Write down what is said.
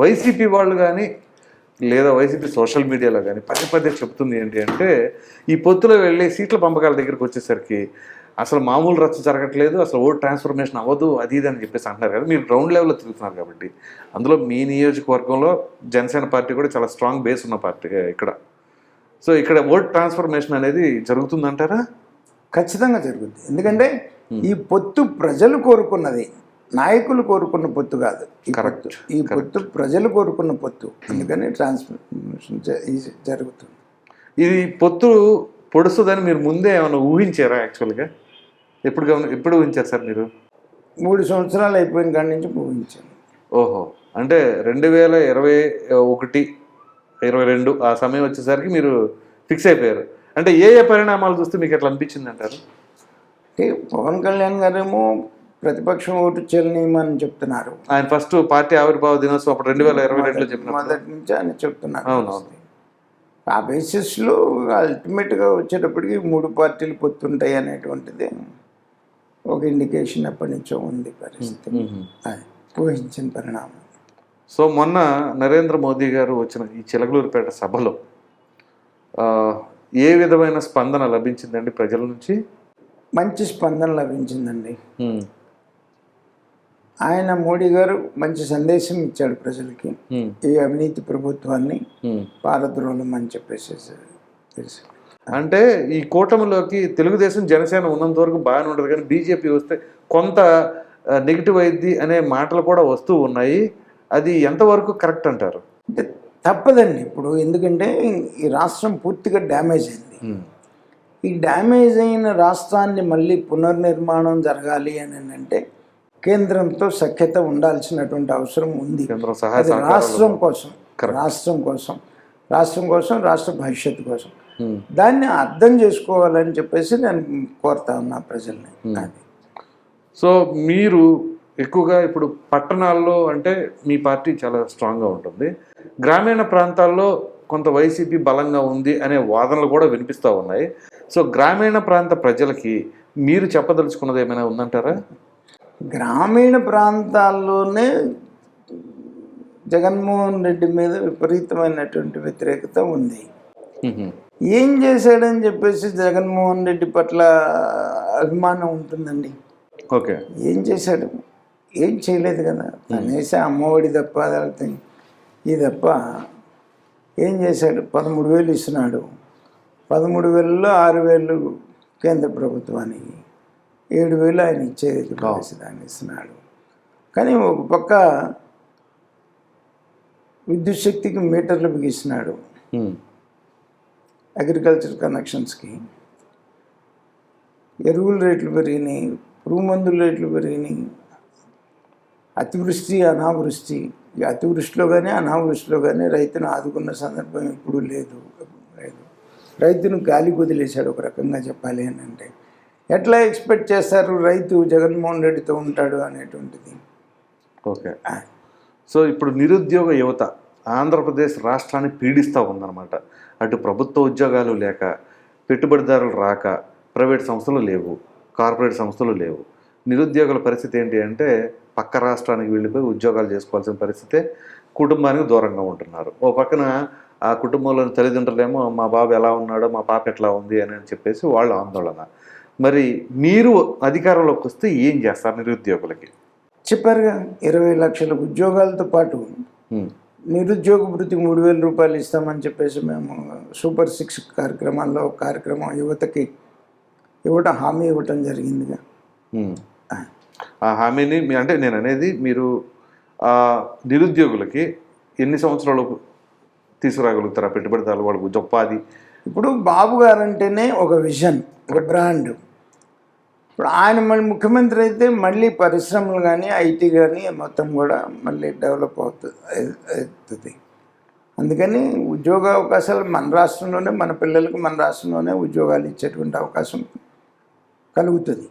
YCP వాళ్ళు కానీ లేదా వైసీపీ సోషల్ మీడియాలో కానీ పదే పదే చెప్తుంది ఏంటి అంటే ఈ పొత్తులో వెళ్ళి సీట్ల పంపకాల దగ్గరికి వచ్చేసరికి అసలు మామూలు రచ్చ జరగట్లేదు అసలు ఓట్ ట్రాన్స్ఫర్మేషన్ అవ్వదు అది ఇది అని చెప్పేసి అంటున్నారు కదా. మీరు గ్రౌండ్ లెవెల్లో తిరుగుతున్నారు కాబట్టి. అందులో మీ నియోజకవర్గంలో జనసేన పార్టీ కూడా చాలా స్ట్రాంగ్ బేస్ ఉన్న పార్టీ ఇక్కడ. సో ఇక్కడ ఓట్ ట్రాన్స్ఫర్మేషన్ అనేది జరుగుతుందంటారా? ఖచ్చితంగా జరుగుద్ది. ఎందుకంటే ఈ పొత్తు ప్రజలు కోరుకున్నది. నాయకులు కోరుకున్న పొత్తు కాదు. పొత్తు ఈ పొత్తు ప్రజలు కోరుకున్న పొత్తు. అందుకని ట్రాన్స్ఫర్మేషన్ జరుగుతుంది. ఇది పొత్తు పొడుస్తుందని మీరు ముందే ఏమైనా ఊహించారా యాక్చువల్గా? ఎప్పుడు గమని ఎప్పుడు ఊహించారు సార్ మీరు? మూడు సంవత్సరాలు అయిపోయిన కాడి నుంచి ఊహించాను. ఓహో. అంటే రెండు వేల ఇరవై ఒకటి ఇరవై రెండు ఆ సమయం వచ్చేసరికి మీరు ఫిక్స్ అయిపోయారు. అంటే ఏ ఏ పరిణామాలు చూస్తే మీకు ఎట్లా అనిపించింది అంటారు? అంటే పవన్ కళ్యాణ్ గారేమో ప్రతిపక్షం ఓటు చెల్లనీయమని చెప్తున్నారు. ఆయన ఫస్ట్ పార్టీ ఆవిర్భావ దినోత్సవం అప్పుడు రెండు వేల ఇరవై రెండులో చెప్పిన మొదటి నుంచి ఆయన చెప్తున్నారు. ఆ బేసిస్లో అల్టిమేట్గా వచ్చేటప్పటికి మూడు పార్టీలు పొత్తుంటాయి అనేటువంటిది ఒక ఇండికేషన్ ఎప్పటి నుంచో ఉంది పరిస్థితి. ఊహించిన పరిణామం. సో మొన్న నరేంద్ర మోదీ గారు వచ్చిన ఈ చిలకలూరుపేట సభలో ఏ విధమైన స్పందన లభించిందండి ప్రజల నుంచి? మంచి స్పందన లభించిందండి. ఆయన మోడీ గారు మంచి సందేశం ఇచ్చాడు ప్రజలకి. ఈ అవినీతి ప్రభుత్వాన్ని. పారద్రోలం అని చెప్పేసి తెలుసు. అంటే ఈ కూటమిలోకి తెలుగుదేశం జనసేన ఉన్నంత వరకు బాగానే ఉండదు కానీ బీజేపీ వస్తే కొంత నెగిటివ్ అయింది అనే మాటలు కూడా వస్తూ ఉన్నాయి. అది ఎంతవరకు కరెక్ట్ అంటారు? అంటే తప్పదండి ఇప్పుడు. ఎందుకంటే ఈ రాష్ట్రం పూర్తిగా డ్యామేజ్ అయింది. ఈ డ్యామేజ్ అయిన రాష్ట్రాన్ని మళ్ళీ పునర్నిర్మాణం జరగాలి అని అంటే కేంద్రంతో సఖ్యత ఉండాల్సినటువంటి అవసరం ఉంది. అది రాష్ట్రం కోసం రాష్ట్రం కోసం రాష్ట్రం కోసం రాష్ట్ర భవిష్యత్తు కోసం. ఉమ్. దాన్ని అర్థం చేసుకోవాలని చెప్పేసి నేను కోరుతా ఉన్నా ప్రజల్ని. అది. సో మీరు ఎక్కువగా ఇప్పుడు పట్టణాల్లో అంటే మీ పార్టీ చాలా స్ట్రాంగ్గా ఉంటుంది. గ్రామీణ ప్రాంతాల్లో కొంత వైసీపీ బలంగా ఉంది అనే వాదనలు కూడా వినిపిస్తూ ఉన్నాయి. సో గ్రామీణ ప్రాంత ప్రజలకి మీరు చెప్పదలుచుకున్నది ఏమైనా ఉందంటారా? గ్రామీణ ప్రాంతాల్లోనే జగన్మోహన్ రెడ్డి మీద విపరీతమైనటువంటి వ్యతిరేకత ఉంది. ఏం చేశాడని చెప్పేసి జగన్మోహన్ రెడ్డి పట్ల అభిమానం ఉంటుందండి. ఓకే. ఏం చేశాడు? ఏం చేయలేదు కదా. తనేసే అమ్మఒడి తప్ప ఈ తప్ప ఏం చేశాడు? పదమూడు వేలు ఇస్తున్నాడు. పదమూడు వేలలో ఆరు వేలు కేంద్ర ప్రభుత్వానికి. ఏడు వేలు ఆయన ఇచ్చేది దాన్ని ఇస్తున్నాడు. కానీ ఒక పక్క విద్యుత్ శక్తికి మీటర్లు బిగిస్తున్నాడు. అగ్రికల్చర్ కనెక్షన్స్కి. ఎరువుల రేట్లు పెరిగినాయి పురుగు మందుల రేట్లు పెరిగినాయి. అతివృష్టి అనావృష్టి అతివృష్టిలో కానీ అనావృష్టిలో కానీ రైతును ఆదుకున్న సందర్భం ఎప్పుడూ లేదు లేదు. రైతును గాలి వదిలేశాడు ఒక రకంగా చెప్పాలి అని అంటే. ఎట్లా ఎక్స్పెక్ట్ చేస్తారు రైతు జగన్మోహన్ రెడ్డితో ఉంటాడు అనేటువంటిది? ఓకే. సో ఇప్పుడు నిరుద్యోగ యువత ఆంధ్రప్రదేశ్ రాష్ట్రాన్ని పీడిస్తూ ఉందన్నమాట. అటు ప్రభుత్వ ఉద్యోగాలు లేక పెట్టుబడిదారులు రాక ప్రైవేట్ సంస్థలు లేవు కార్పొరేట్ సంస్థలు లేవు. నిరుద్యోగుల పరిస్థితి ఏంటి అంటే పక్క రాష్ట్రానికి వెళ్ళిపోయి ఉద్యోగాలు చేసుకోవాల్సిన పరిస్థితే కుటుంబానికి దూరంగా ఉంటున్నారు. ఓ పక్కన ఆ కుటుంబంలోని తల్లిదండ్రులేమో మా బాబు ఎలా ఉన్నాడో? మా పాప ఎట్లా ఉంది? అని చెప్పేసి వాళ్ళ ఆందోళన. మరి మీరు అధికారంలోకి వస్తే ఏం చేస్తారు నిరుద్యోగులకి? చెప్పారుగా ఇరవై లక్షల ఉద్యోగాలతో పాటు నిరుద్యోగ భృతి మూడు వేల రూపాయలు ఇస్తామని చెప్పేసి మేము సూపర్ సిక్స్ కార్యక్రమాల్లో కార్యక్రమం యువతకి ఇవ్వటం హామీ ఇవ్వటం జరిగిందిగా. ఆ. హామీని అంటే నేను అనేది మీరు ఆ నిరుద్యోగులకి ఎన్ని సంవత్సరాలు తీసుకురాగలుగుతారా? పెట్టుబడిదారులు వాళ్ళకు ఉపాధి ఇప్పుడు బాబు గారు అంటేనే ఒక విజన్. ఒక బ్రాండ్. ఇప్పుడు ఆయన మళ్ళీ ముఖ్యమంత్రి అయితే మళ్ళీ పరిశ్రమలు కానీ ఐటీ కానీ మొత్తం కూడా మళ్ళీ డెవలప్ అవుతుంది అవుతుంది. అందుకని ఉద్యోగ అవకాశాలు మన రాష్ట్రంలోనే మన పిల్లలకు మన రాష్ట్రంలోనే ఉద్యోగాలు ఇచ్చేటువంటి అవకాశం కలుగుతుంది.